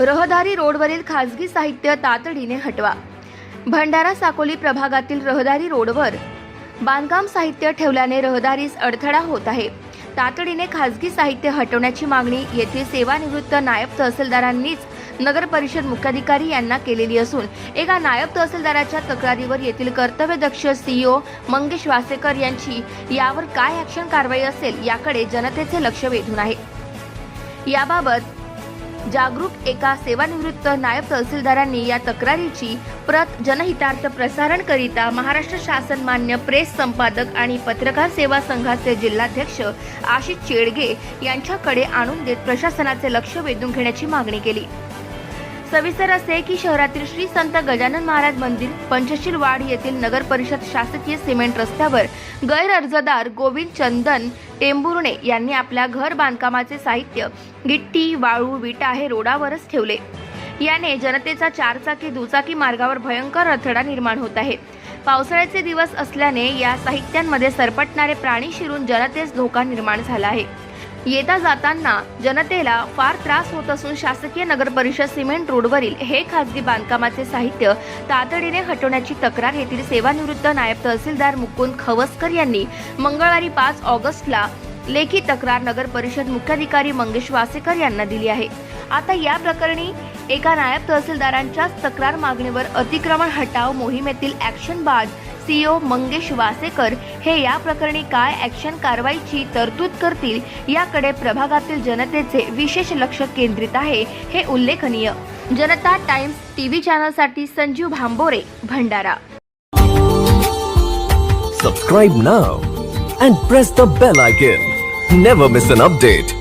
रहदारी रोडवरील खासगी साहित्य तातडीने हटवा. भंडारा साकोली प्रभागातील रहदारी रोडवर बांधकाम साहित्य ठेवल्याने रहदारीस अडथळा होत आहे. तातडीने खासगी साहित्य हटवण्याची मागणी येथील सेवानिवृत्त नायब तहसीलदारांनीच नगर परिषद मुख्याधिकारी यांना केलेली असून एका नायब तहसीलदाराच्या तक्रारीवर येथील कर्तव्यदक्ष सीईओ मंगेश वासेकर यांची यावर काय ॲक्शन कारवाई असेल याकडे जनतेचे लक्ष वेधून आहे. याबाबत जागरूक एका सेवानिवृत्त नायब तहसीलदारांनी या तक्रारीची प्रत जनहितार्थ प्रसारण करिता महाराष्ट्र शासन मान्य प्रेस संपादक आणि पत्रकार सेवा संघाचे जिल्हाध्यक्ष आशिष चेडगे यांच्याकडे आणून देत प्रशासनाचे लक्ष वेधून घेण्याची मागणी केली. सविस्तर असे की शहरातील श्री संत गजानन महाराज मंदिर पंचशील वाड येथील नगर परिषद शासकीय सिमेंट रस्त्यावर गैर अर्जदार गोविंद चंदन टेंभुर्णे यांनी आपल्या घर बांधकामाचे साहित्य गिट्टी वाळू विटा हे रोडावरच ठेवले. याने जनतेचा चारचाकी दुचाकी मार्गावर भयंकर अडथळा निर्माण होत आहे. पावसाळ्याचे दिवस असल्याने या साहित्यांमध्ये सरपटणारे प्राणी शिरून जनतेस धोका निर्माण झाला आहे. येता जाताना जनतेला फार त्रास होत असून शासकीय नगर परिषद सिमेंट रोडवरील हे खासगी बांधकामाचे साहित्य तातडीने हटवण्याची तक्रार येथील सेवानिवृत्त नायब तहसीलदार मुकुंद खवसकर यांनी मंगळवारी पाच ऑगस्टला लेखी तक्रार नगर परिषद मुख्याधिकारी मंगेश वासेकर यांना दिली आहे. आता या प्रकरणी एका नायब तहसीलदारांच्याच तक्रार मागणीवर अतिक्रमण हटाव मोहिमेतील ॲक्शन बाज सीओ मंगेश वासेकर हे या प्रकरणी काय ॲक्शन कारवाईची तरतूद करतील याकडे प्रभागातील जनतेचे विशेष लक्ष केंद्रित आहे हे उल्लेखनीय. Janata Times TV चॅनलसाठी Sanjeev Bhambore Bhandara. Subscribe now and press the bell icon never miss an update